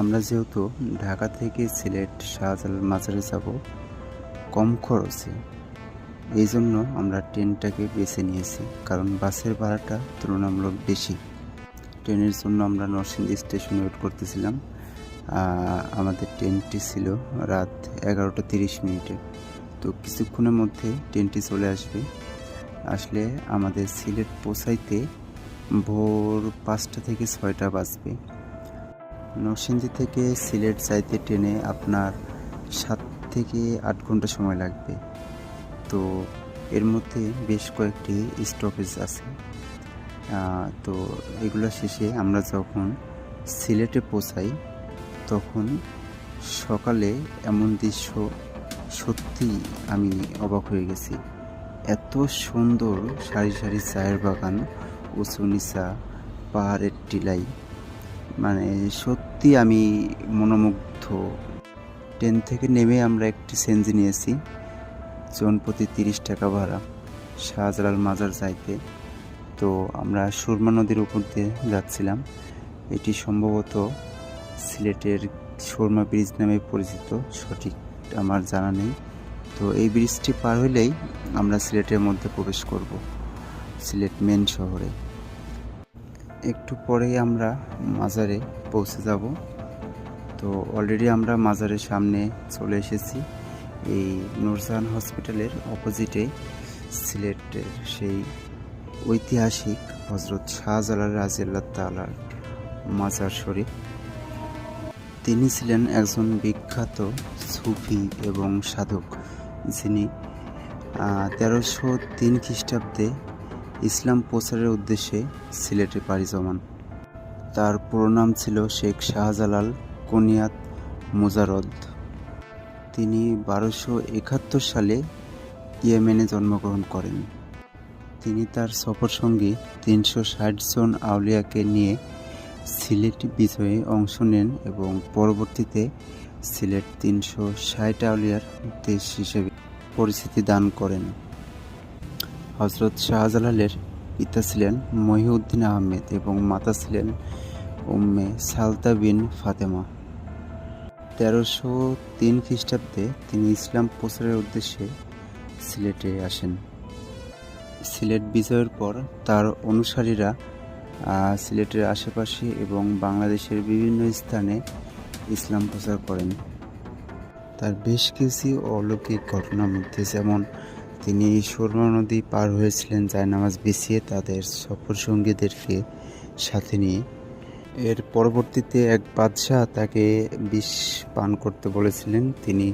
আমরা যেহেতু ঢাকা থেকে সিলেট, শাহজালাল মাজারে যাব, কম খরচে। এই জন্য আমরা ট্রেনটাকে বেছে নিয়েছি, কারণ বাসের ভাড়াটা তুলনামূলক বেশি। ট্রেনের জন্য আমরা নরসিংদী স্টেশনে ওয়েট করতেছিলাম। আমাদের ট্রেনটি ছিল রাত এগারোটা তিরিশ মিনিটে। তো কিছুক্ষণের মধ্যে ট্রেনটি চলে আসবে। আসলে আমাদের সিলেট পৌঁছাইতে ভোর পাঁচটা থেকে ছয়টা বাজবে। নরসিংদী থেকে সিলেট যাইতে ট্রেনে আপনার সাত থেকে আট ঘণ্টা সময় লাগবে। তো এর মধ্যে বেশ কয়েকটি স্টপেজ আছে। তো এগুলো শেষে আমরা যখন সিলেটে পৌঁছাই, তখন সকালে এমন দৃশ্য সত্যি আমি অবাক হয়ে গেছি। এত সুন্দর সারি সারি চায়ের বাগান, উঁচু নিচা পাহাড়ের টিলাই মানে সত্যি আমি মনোমুগ্ধ। ট্রেন থেকে নেমে আমরা একটি সেনজি নিয়েছি, জন প্রতি তিরিশ টাকা ভাড়া, শাহজালাল মাজার যাইতে। তো আমরা সুরমা নদীর উপর দিয়ে যাচ্ছিলাম। এটি সম্ভবত সিলেটের সুরমা ব্রিজ নামে পরিচিত, সঠিক আমার জানা নেই। তো এই ব্রিজটি পার হইলেই আমরা সিলেটের মধ্যে প্রবেশ করব, সিলেট মেন শহরে। একটু পরেই আমরা মাজারে পৌঁছে যাব। তো অলরেডি আমরা মাজারের সামনে চলে এসেছি। এই নূরজাহান হসপিটালের অপোজিটে সিলেটের সেই ঐতিহাসিক হজরত শাহজালাল রাজিয়াল্লাহ তালার মাজার শরীফ। তিনি ছিলেন একজন বিখ্যাত সুফি এবং সাধক, যিনি তেরোশো তিন খ্রিস্টাব্দে ইসলাম প্রচারের উদ্দেশ্যে সিলেটে পাড়ি জমান। তার পুরো নাম ছিল শেখ শাহজালাল কুনিয়াত মুজারদ তিনি বারোশো একাত্তর সালে ইয়েমেনে জন্মগ্রহণ করেন। তিনি তার সফরসঙ্গী তিনশো ষাট জন আউলিয়াকে নিয়ে সিলেট বিজয়ে অংশ নেন এবং পরবর্তীতে সিলেট তিনশো ষাট আউলিয়ার দেশ হিসেবে পরিচিতি দান করেন। হজরত শাহজালালের পিতা ছিলেন মহিউদ্দিন আহমেদ এবং মাতা ছিলেন উম্মে সালতা বিন ফাতেমা। তেরোশো তিন খ্রিস্টাব্দে তিনি ইসলাম প্রচারের উদ্দেশ্যে সিলেটে আসেন। সিলেট বিজয়ের পর তার অনুসারীরা সিলেটের আশেপাশে এবং বাংলাদেশের বিভিন্ন স্থানে ইসলাম প্রচার করেন। তার বেশ কিছু অলৌকিক ঘটনার মধ্যে যেমন তিনি সুরমা নদী পার হয়েছিলেন জায়নামাজ বিছিয়ে তাদের সফর সঙ্গীদেরকে সাথে নিয়ে। এর পরবর্তীতে এক বাদশাহ তাকে বিষ পান করতে বলেছিলেন। তিনি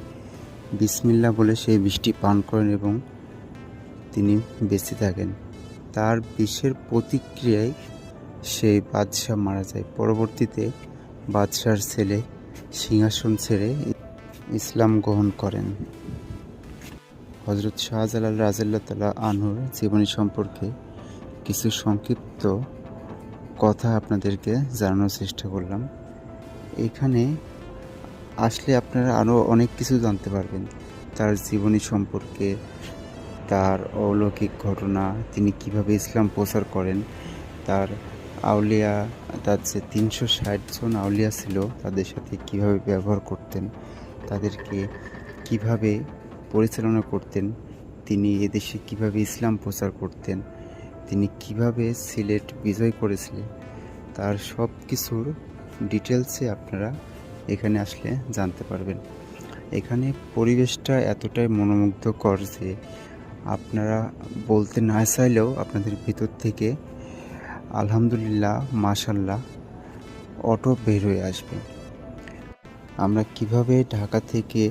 বিসমিল্লা বলে সেই বিষটি পান করেন এবং তিনি বেঁচে থাকেন। তার বিষের প্রতিক্রিয়ায় সেই বাদশাহ মারা যায়। পরবর্তীতে বাদশার ছেলে সিংহাসন ছেড়ে ইসলাম গ্রহণ করেন। হজরত শাহজালাল রাজিল্লা তালা আনহুর জীবনী সম্পর্কে কিছু সংক্ষিপ্ত কথা আপনাদেরকে জানানোর চেষ্টা করলাম। এখানে আসলে আপনারা আরও অনেক কিছু জানতে পারবেন। তার জীবনী সম্পর্কে, তার অলৌকিক ঘটনা, তিনি কীভাবে ইসলাম প্রচার করেন, তার আউলিয়া, তার যে তিনশো ষাট জন আউলিয়া ছিল, তাদের সাথে কীভাবে ব্যবহার করতেন, তাদেরকে কীভাবে পরিচালনা করতেন, তিনি এদেশে কীভাবে ইসলাম প্রচার করতেন, তিনি কীভাবে সিলেট বিজয় করেছিলেন, তার সব কিছুর ডিটেলসে আপনারা এখানে আসলে জানতে পারবেন। এখানে পরিবেশটা এতটাই মনোমুগ্ধকর যে আপনারা বলতে না চাইলেও আপনাদের ভিতর থেকে আলহামদুলিল্লাহ মাশাল্লাহ অটো বের হয়ে আসবে। আমরা কীভাবে ঢাকা থেকে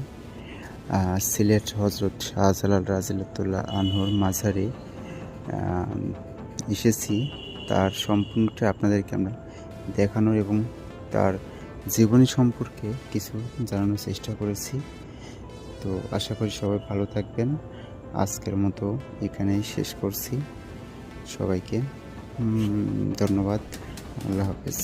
সিলেট হজরত শাহজালাল রাজিল্লাতুল্লাহ আনহুর মাঝারে এসেছি। তার সম্পূর্ণটা আপনাদেরকে আমরা দেখানোর এবং তার জীবনী সম্পর্কে কিছু জানানোর চেষ্টা করেছি। তো আশা করি সবাই ভালো থাকবেন। আজকের মতো এখানেই শেষ করছি। সবাইকে ধন্যবাদ। আল্লাহ হাফেজ।